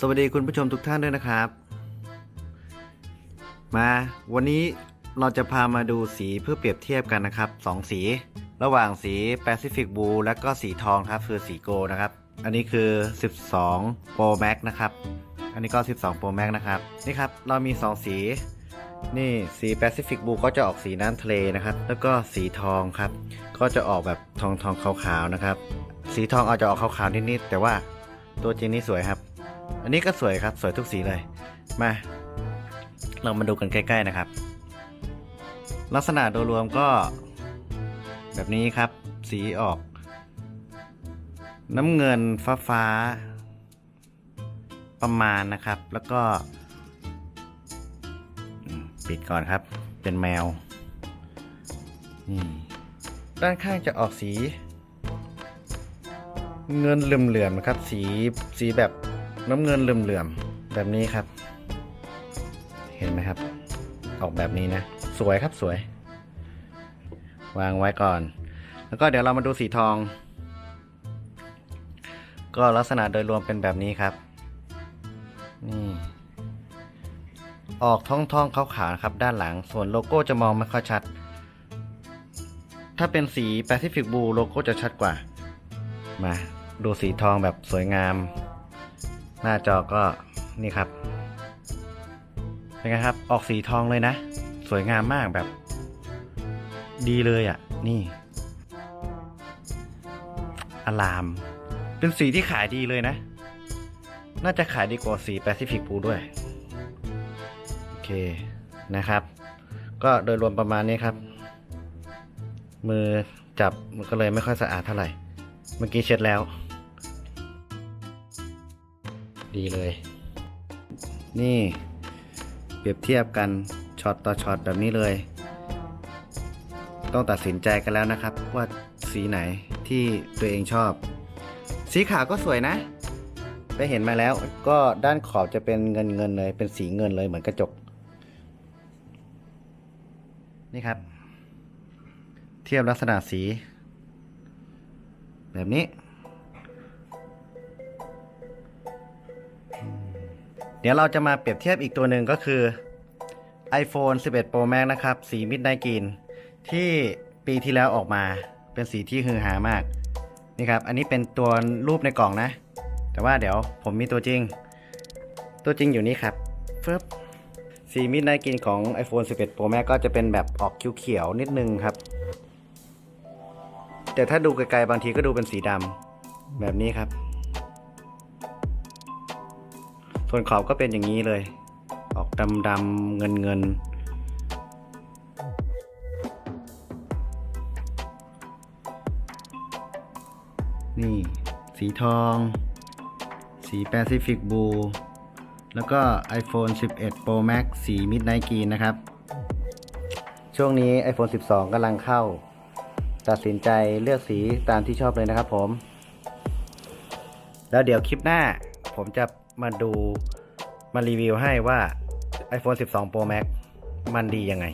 สวัสดีคุณผู้ชมทุกท่านด้วยนะครับ มาวันนี้เราจะพามาดูสีเพื่อเปรียบเทียบกันนะครับสองสี ระหว่างสี Pacific Blue และก็สีทองครับคือสีโกลนะครับ อันนี้คือ 12 Pro Max นะครับ อันนี้ก็ 12 Pro Max นะครับ นี่ครับเรามี 2 สี นี่สี Pacific Blue ก็จะออกสีน้ำทะเลนะครับ แล้วก็สีทองครับ ก็จะออกแบบทองทองขาวๆนะครับ สีทองอาจจะออกขาวๆนิดๆแต่ว่าตัวจริงนี่สวยครับ อันนี้ก็สวยครับ สวยทุกสีเลย มา เรามาดูกันใกล้ๆนะครับ ลักษณะโดยรวมก็ แบบนี้ครับ สีออก น้ำเงินฟ้าฟ้า ประมาณนะครับ แล้วก็ปิดก่อนครับ เป็นแมว ด้านข้างจะออกสี เงินเหลื่อมๆนะครับ สี สีแบบ น้ำเงินเหลื่อมๆแบบนี้ครับ เห็นไหมครับ ออกแบบนี้นะ สวยครับสวย วางไว้ก่อน แล้วก็เดี๋ยวเรามาดูสีทอง ก็ลักษณะโดยรวมเป็นแบบนี้ครับนี่ออกท้องท้องๆขาวๆครับ ด้านหลังส่วนโลโก้จะมองไม่ค่อยชัด ถ้าเป็นสี Pacific Blue โลโก้จะชัดกว่า มา ดูสีทองแบบสวยงาม หน้าจอก็นี่ครับ เป็นไงครับ ออกสีทองเลยนะ สวยงามมากแบบ ดีเลยอะ่ะ นี่อลาม เป็นสีที่ขายดีเลยนะ น่าจะขายดีกว่าสีแปซิฟิก l ูด้วย โอเคนะครับ ก็โดยรวมประมาณนี้ครับ มือจับมันก็เลยไม่ค่อยสะอาดเท่าไหร่ เมื่อกี้เช็ดแล้ว ดีเลย นี่เปรียบเทียบกันช็อตต่อช็อตแบบนี้เลย ต้องตัดสินใจกันแล้วนะครับ ว่าสีไหนที่ตัวเองชอบ สีขาวก็สวยนะ ไปเห็นมาแล้วก็ด้านขอบจะเป็นเงินเงินเลย เป็นสีเงินเลยเหมือนกระจก นี่ครับ เทียบลักษณะสี แบบนี้ ดี๋ยวเราจะมาเปรียบเทียบอีกตัวหนึ่งก็คือ iPhone 11 Pro Max นะครับ สี Midnight Green ที่ปีที่แล้วออกมาเป็นสีที่ฮือฮามากนี่ครับ อันนี้เป็นตัวรูปในกล่องนะ แต่ว่าเดี๋ยวผมมีตัวจริง ตัวจริงอยู่นี่ครับฟึบสี Midnight Green ของ iPhone 11 Pro Max ก็จะเป็นแบบออกเขียวๆนิดนึงครับ แต่ถ้าดูไกลๆบางทีก็ดูเป็นสีดำแบบนี้ครับ ส่วนขอบก็เป็นอย่างนี้เลย ออกดำดำๆเงินเงินนี่ สีทอง สี Pacific Blue แล้วก็ iPhone 11 Pro Max สี Midnight Green นะครับ ช่วงนี้ iPhone 12กำลังเข้า ตัดสินใจเลือกสีตามที่ชอบเลยนะครับผม แล้วเดี๋ยวคลิปหน้าผมจะ มาดูมารีวิวให้ว่า iPhone 12 Pro Max มันดียังไง